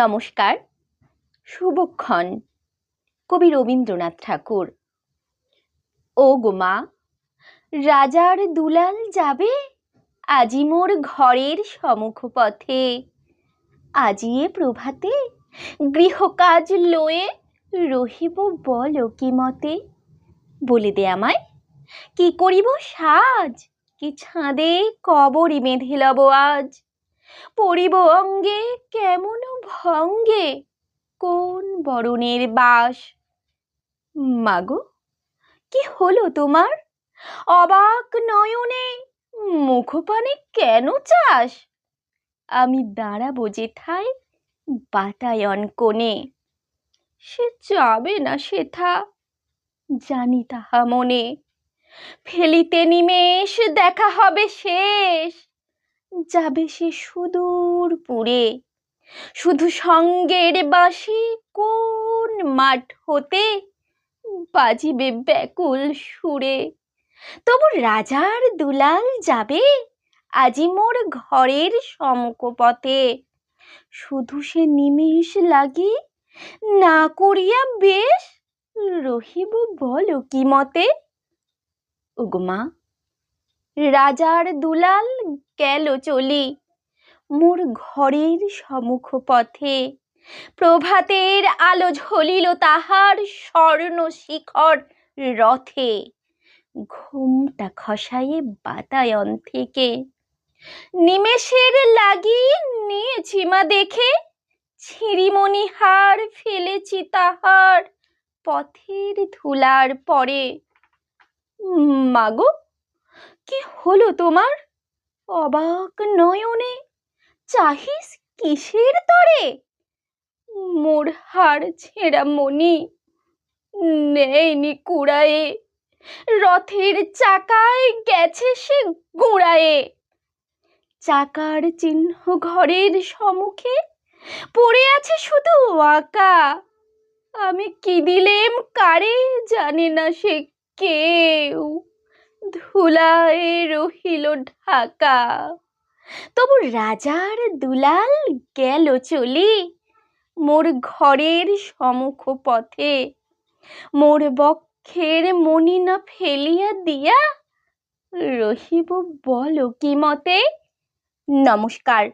নমস্কার, শুভক্ষণ। কবি রবীন্দ্রনাথ ঠাকুর। ও গো মা, রাজার দুলাল যাবে? আজি মোর ঘরের সমুখ পথে আজিয়ে প্রভাতে গৃহকাজ লয়ে রহিব বল কি মতে? বলে দে আমায়, কি করিব সাজ? কি ছাঁদে কবরই বেঁধে লব আজ? পড়িব অঙ্গে কেমন ভঙ্গে কোন বরণের বাস? মাগো কি হলো তোমার? অবাক নয়নে মুখপানে কেন চাস? আমি দাঁড়াবো যেথায় বাতায়ন কোণে। সে যাবে না সেথা, জানি তাহা মনে। ফেলিতে নিমেষ দেখা হবে শেষ, যাবে সে সুদূর পুরে। শুধু সঙ্গের বাঁশি কোন মাঠ হতে বাজিবে ব্যাকুল সুরে? তবু রাজার দুলাল যাবে আজি মোর ঘরের সমুখ পথে শুধু সে নিমেষ লাগি না করিয়া বেশ রহিব বলো কি মতে? উগমা, রাজার দুলাল গেল চলি। মোর ঘরের সমুখ পথে প্রভাতের আলো ঝলিল তাহার স্বর্ণ শিখর রথে। ঘুমটা খসায়ে বাতায়ন থেকে। নিমেষের লাগি নিয়েছি মা দেখে। ছিঁড়িমণি হার ফেলেছি তাহার পথের ধুলার পরে। মাগো কি হলো তোমার? অবাক নয়নে চাহিস কিসের তরে? মোর হাড় ছেঁড়া মনি নেয়নি কুড়ায়ে। রথের চাকায় গেছে সে গুড়ায়ে। চাকার চিহ্ন ঘরের সম্মুখে পড়ে আছে শুধু আঁকা। আমি কি দিলেম কারে জানে না সে কেউ। ধুলায় রহিল ঢাকা। তবু রাজার দুলাল গেল চলি মোর ঘরের সমুখ পথে মোর বক্ষের মনি না ফেলিয়া দিয়া রহিব বল কি মতে? নমস্কার।